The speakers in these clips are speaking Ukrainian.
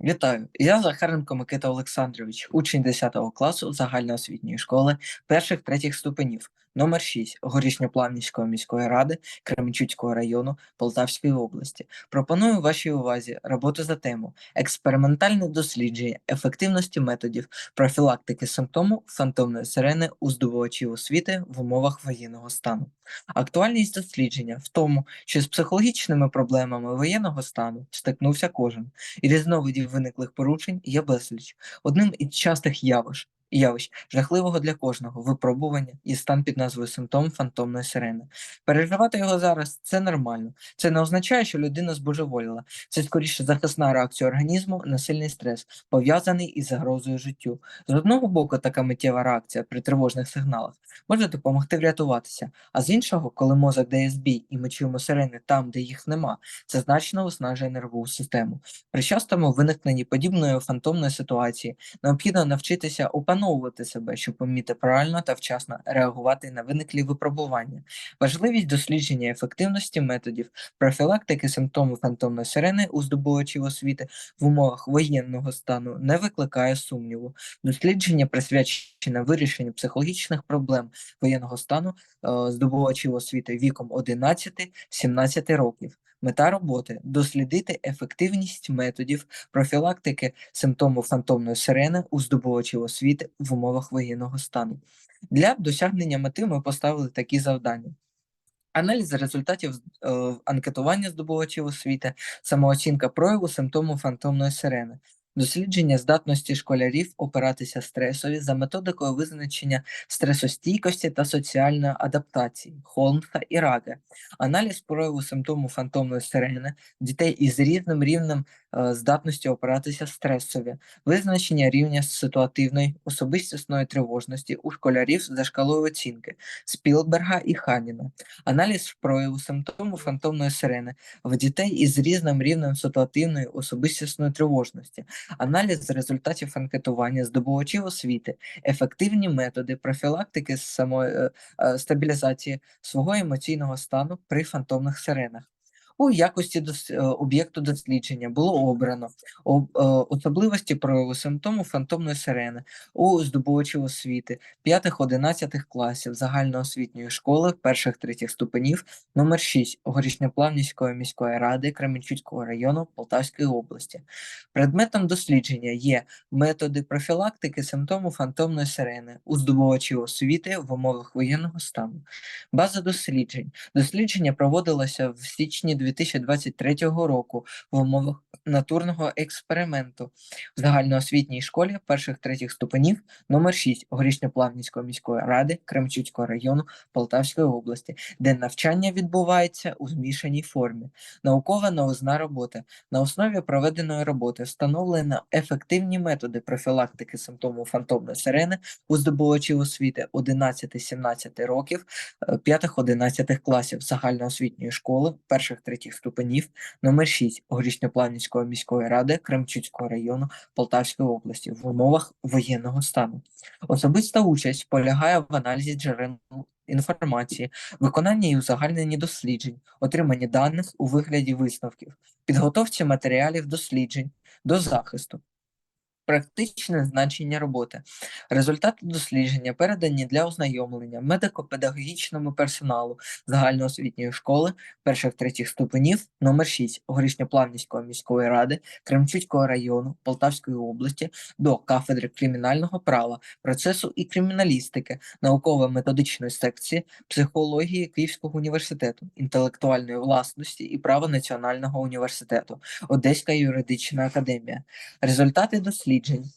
Вітаю, я Захаренко Микита Олександрович, учень 10 класу загальноосвітньої школи перших третіх ступенів, номер 6 Горішньоплавнівської міської ради Кременчуцького району Полтавської області. Пропоную вашій увазі роботу за тему експериментальне дослідження ефективності методів профілактики симптому фантомної сирени у здобувачів освіти в умовах воєнного стану. Актуальність дослідження в тому, що з психологічними проблемами воєнного стану стикнувся кожен і різновидів виниклих порушень є безліч. Одним із частих явищ, явищ жахливого для кожного випробування і стан під назвою симптом фантомної сирени. Переживати його зараз це нормально. Це не означає, що людина збожеволіла. Це скоріше захисна реакція організму на сильний стрес, пов'язаний із загрозою життю. З одного боку, така миттєва реакція при тривожних сигналах може допомогти врятуватися, а з іншого, коли мозок дає збій і ми чуємо сирени там, де їх нема, це значно виснажує нервову систему. При частому виникненні подібної фантомної ситуації необхідно навчитися опановувати себе, щоб вміти правильно та вчасно реагувати на виниклі випробування. Важливість дослідження ефективності методів профілактики симптомів фантомної сирени у здобувачів освіти в умовах воєнного стану не викликає сумніву. Дослідження присвячене вирішенню психологічних проблем воєнного стану е, здобувачів освіти віком 11-17 років. Мета роботи дослідити ефективність методів профілактики симптомів фантомної сирени у здобувачів освіти в умовах воєнного стану. Для досягнення мети ми поставили такі завдання. Аналіз результатів е, анкетування здобувачів освіти, самооцінка прояву симптому фантомної сирени, дослідження здатності школярів опиратися стресові за методикою визначення стресостійкості та соціальної адаптації Холмса і Раге, аналіз прояву симптому фантомної сирени дітей із різним рівнем е, здатності опиратися стресові, визначення рівня ситуативної особистісної тривожності у школярів за шкалою оцінки Спілберга і Ханіна, аналіз прояву симптому фантомної сирени в дітей із різним рівнем ситуативної особистісної тривожності, аналіз результатів анкетування здобувачів освіти, ефективні методи профілактики самої е, е, стабілізації свого емоційного стану при фантомних сиренах. У якості дос... е, об'єкту дослідження було обрано об... е, особливості прояву симптому фантомної сирени у здобувачів освіти 5-11 класів загальноосвітньої школи перших третіх ступенів номер 6 Горішньоплавнівської міської ради Кременчуцького району Полтавської області. Предметом дослідження є методи профілактики симптому фантомної сирени у здобувачів освіти в умовах воєнного стану. База досліджень. Дослідження проводилося в січні 2023 року в умовах натурного експерименту в загальноосвітній школі перших третіх ступенів номер 6 Горішньоплавнівської міської ради Кремчуцького району Полтавської області, де навчання відбувається у змішаній формі. Наукова новизна роботи. На основі проведеної роботи встановлено ефективні методи профілактики симптомів фантомної сирени у здобувачів освіти 11-17 років 5-11 класів загальноосвітньої школи перших третіх ступенів номер 6 Горішньопланівської міської ради Кремчуцького району Полтавської області в умовах воєнного стану. Особиста участь полягає в аналізі джерел інформації, виконанні і узагальненні досліджень, отриманні даних у вигляді висновків, підготовці матеріалів досліджень до захисту. Практичне значення роботи. Результати дослідження передані для ознайомлення медико-педагогічному персоналу загальноосвітньої школи перших третіх ступенів номер 6 Горішньоплавнівської міської ради Кремчуцького району Полтавської області до кафедри кримінального права, процесу і криміналістики, науково-методичної секції, психології Київського університету, інтелектуальної власності і права Національного університету, Одеська юридична академія. Результати досліджень.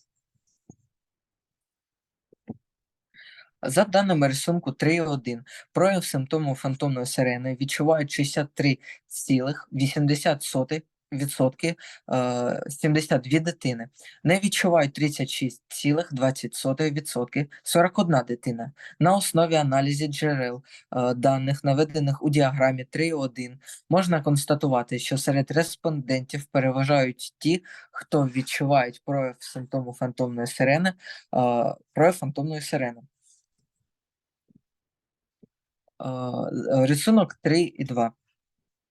За даними рисунку 3.1, прояв симптому фантомної сирени відчувають 63,80%, відсотки, е, 72 дитини, не відчувають 36,20%, 41 дитина. На основі аналізу джерел е, даних, наведених у діаграмі 3.1, можна констатувати, що серед респондентів переважають ті, хто відчувають прояв симптому фантомної сирени, е, прояв фантомної сирени. Рисунок 3 і 2.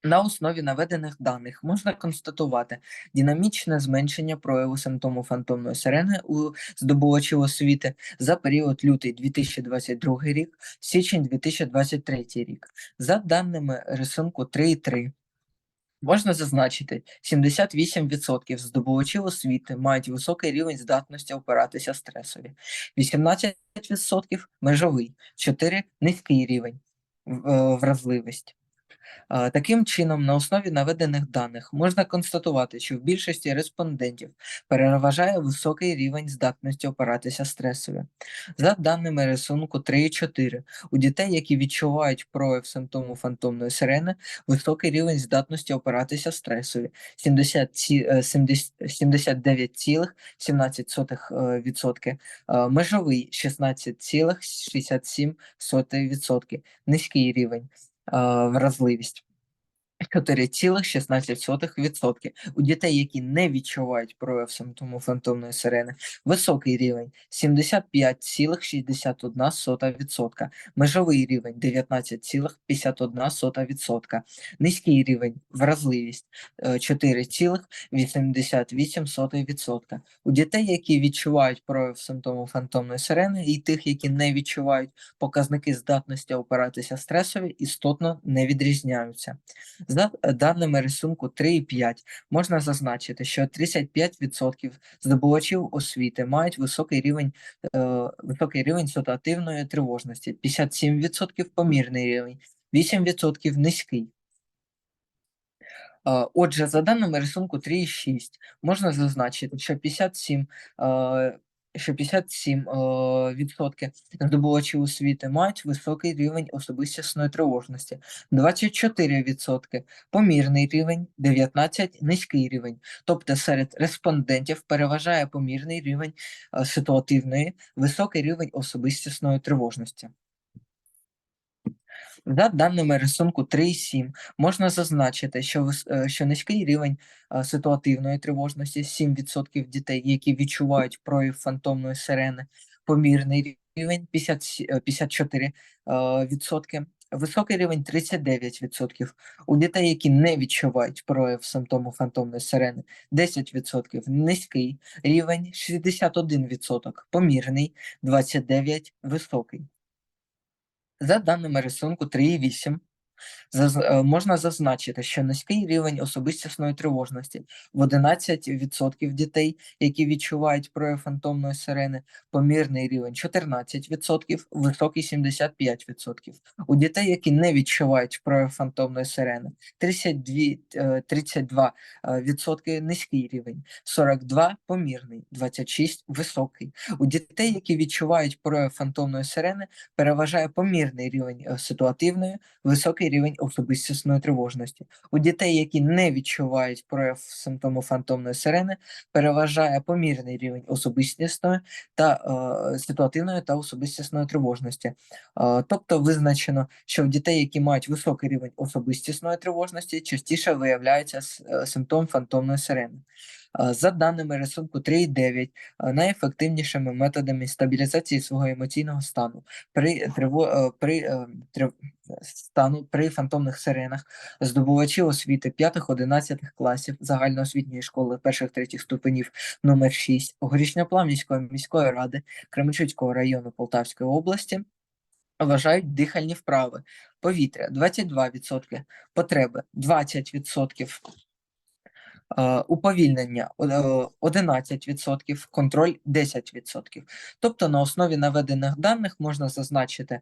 На основі наведених даних можна констатувати динамічне зменшення прояву симптому фантомної сирени у здобувачів освіти за період лютий 2022 рік, січень 2023 рік. За даними рисунку 3.3, можна зазначити, 78% здобувачів освіти мають високий рівень здатності опиратися стресові, 18% межовий, 4 низький рівень е, вразливості. Таким чином, на основі наведених даних можна констатувати, що в більшості респондентів переважає високий рівень здатності опиратися стресові. За даними рисунку 3 і 4, у дітей, які відчувають прояв симптому фантомної сирени, високий рівень здатності опиратися стресові 70, ці- е, 70 79,17%, е, е, межовий 16,67%, низький рівень вразливість 4,16%. У дітей, які не відчувають прояв симптому фантомної сирени, високий рівень 75,61%, межовий рівень 19,51%, низький рівень вразливість е, 4,88%. У дітей, які відчувають прояв симптому фантомної сирени, і тих, які не відчувають, показники здатності опиратися стресові істотно не відрізняються. За даними рисунку 3 і 5, можна зазначити, що 35% здобувачів освіти мають високий рівень, е, високий рівень ситуативної тривожності, 57% помірний рівень, 8% низький. Е, Отже, за даними рисунку 3 і 6, можна зазначити, що 57, е, що 57 е, відсотки здобувачів освіти мають високий рівень особистісної тривожності, 24 відсотки помірний рівень, 19 низький рівень. Тобто серед респондентів переважає помірний рівень е, ситуативної, високий рівень особистісної тривожності. За даними рисунку 3.7 можна зазначити, що, е, що низький рівень е, ситуативної тривожності 7% дітей, які відчувають прояв фантомної сирени, помірний рівень 50, е, 54%, е, високий рівень 39%. У дітей, які не відчувають прояв симптому фантомної сирени, 10%, низький рівень 61%, помірний 29%, високий. За даними рисунку 3.8, заз- е, можна зазначити, що низький рівень особистісної тривожності в 11% дітей, які відчувають прояв фантомної сирени, помірний рівень 14%, високий 75%. У дітей, які не відчувають прояв фантомної сирени, 32, е, 32% е, низький рівень, 42 помірний, 26 високий. У дітей, які відчувають прояв фантомної сирени, переважає помірний рівень е, ситуативної, високий рівень особистісної тривожності. У дітей, які не відчувають прояв симптому фантомної сирени, переважає помірний рівень особистісної та е, ситуативної та особистісної тривожності. Е, тобто визначено, що в дітей, які мають високий рівень особистісної тривожності, частіше виявляється е, симптом фантомної сирени. За даними рисунку 3.9, е, найефективнішими методами стабілізації свого емоційного стану при триво, при трив- стану при фантомних сиренах здобувачі освіти 5-11 класів загальноосвітньої школи перших третіх ступенів номер 6 Горішньоплавнівської міської ради Кременчуцького району Полтавської області вважають дихальні вправи, повітря 22%, потреби 20%, е, уповільнення о- е, 11%, контроль 10%. Тобто на основі наведених даних можна зазначити,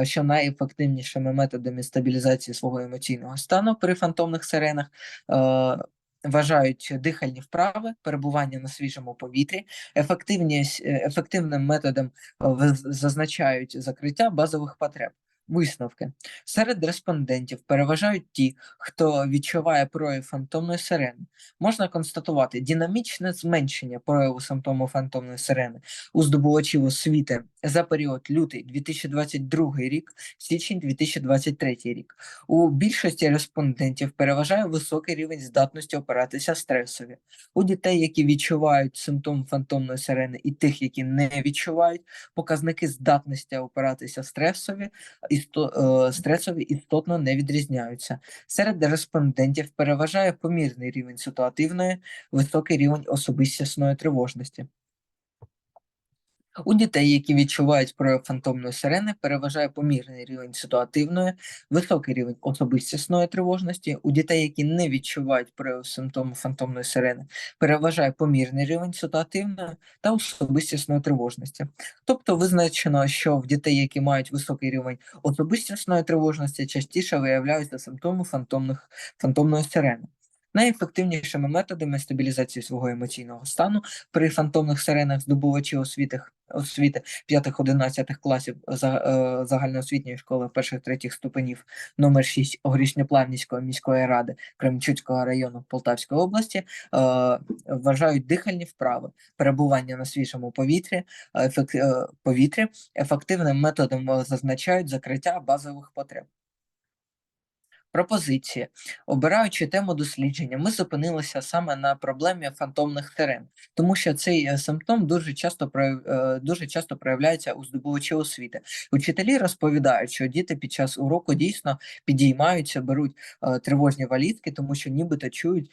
е, що найефективнішими методами стабілізації свого емоційного стану при фантомних сиренах е, вважають дихальні вправи, перебування на свіжому повітрі, ефективність, е, ефективним методом е, зазначають закриття базових потреб. Висновки серед респондентів переважають ті, хто відчуває прояв фантомної сирени. Можна констатувати динамічне зменшення прояву симптому фантомної сирени у здобувачів освіти за період лютий 2022 рік, січень 2023 рік. У більшості респондентів переважає високий рівень здатності опиратися стресові. У дітей, які відчувають симптом фантомної сирени, і тих, які не відчувають, показники здатності опиратися стресові, істо, е, стресові істотно не відрізняються. Серед респондентів переважає помірний рівень ситуативної, високий рівень особистісної тривожності. У дітей, які відчувають прояв фантомної сирени, переважає помірний рівень ситуативної, високий рівень особистісної тривожності. У дітей, які не відчувають прояв симптому фантомної сирени, переважає помірний рівень ситуативної та особистісної тривожності. Тобто визначено, що в дітей, які мають високий рівень особистісної тривожності, частіше виявляються симптоми фантомних, фантомної сирени. Найефективнішими методами стабілізації свого емоційного стану при фантомних сиренах здобувачі освіти, освіти 5-11 класів е, загальноосвітньої школи перших-третіх ступенів номер 6 Горішньоплавнівської міської ради Кременчуцького району Полтавської області е, вважають дихальні вправи, перебування на свіжому повітрі, е, повітрі ефективним методом зазначають закриття базових потреб. Пропозиції. Обираючи тему дослідження, ми зупинилися саме на проблемі фантомних сирен, тому що цей е, симптом дуже часто е, дуже часто проявляється у здобувачів освіти. Учителі розповідають, що діти під час уроку дійсно підіймаються, беруть е, тривожні валізки, тому що нібито чують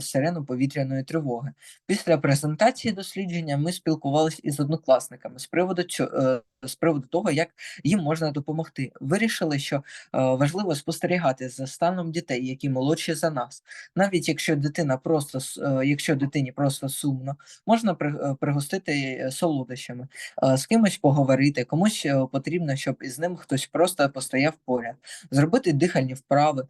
сирену повітряної тривоги. Після презентації дослідження ми спілкувалися із однокласниками з приводу цього. З приводу того, як їм можна допомогти, вирішили, що важливо спостерігати за станом дітей, які молодші за нас. Навіть якщо дитина просто е, якщо дитині просто сумно, можна е, пригостити е, солодощами, з кимось поговорити, комусь потрібно, щоб із ним хтось просто постояв поряд, зробити дихальні вправи,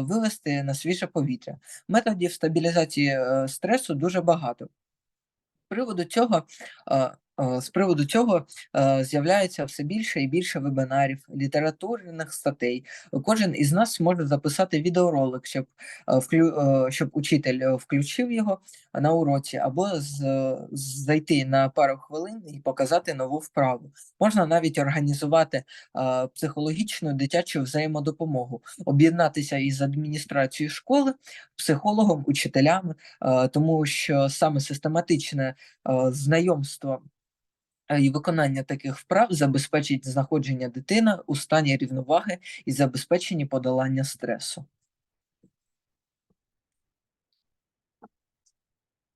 вивести на свіже повітря. Методів стабілізації стресу дуже багато. З приводу цього, з приводу цього е, з'являється все більше і більше вебінарів, літературних статей. Кожен із нас може записати відеоролик, щоб, е, е, щоб учитель е, включив його на уроці, або е, зайти на пару хвилин і показати нову вправу. Можна навіть організувати е, психологічну дитячу взаємодопомогу, об'єднатися із адміністрацією школи, психологом, учителями, е, тому що саме систематичне е, знайомство е, і виконання таких вправ забезпечить знаходження дитини у стані рівноваги і забезпечення подолання стресу.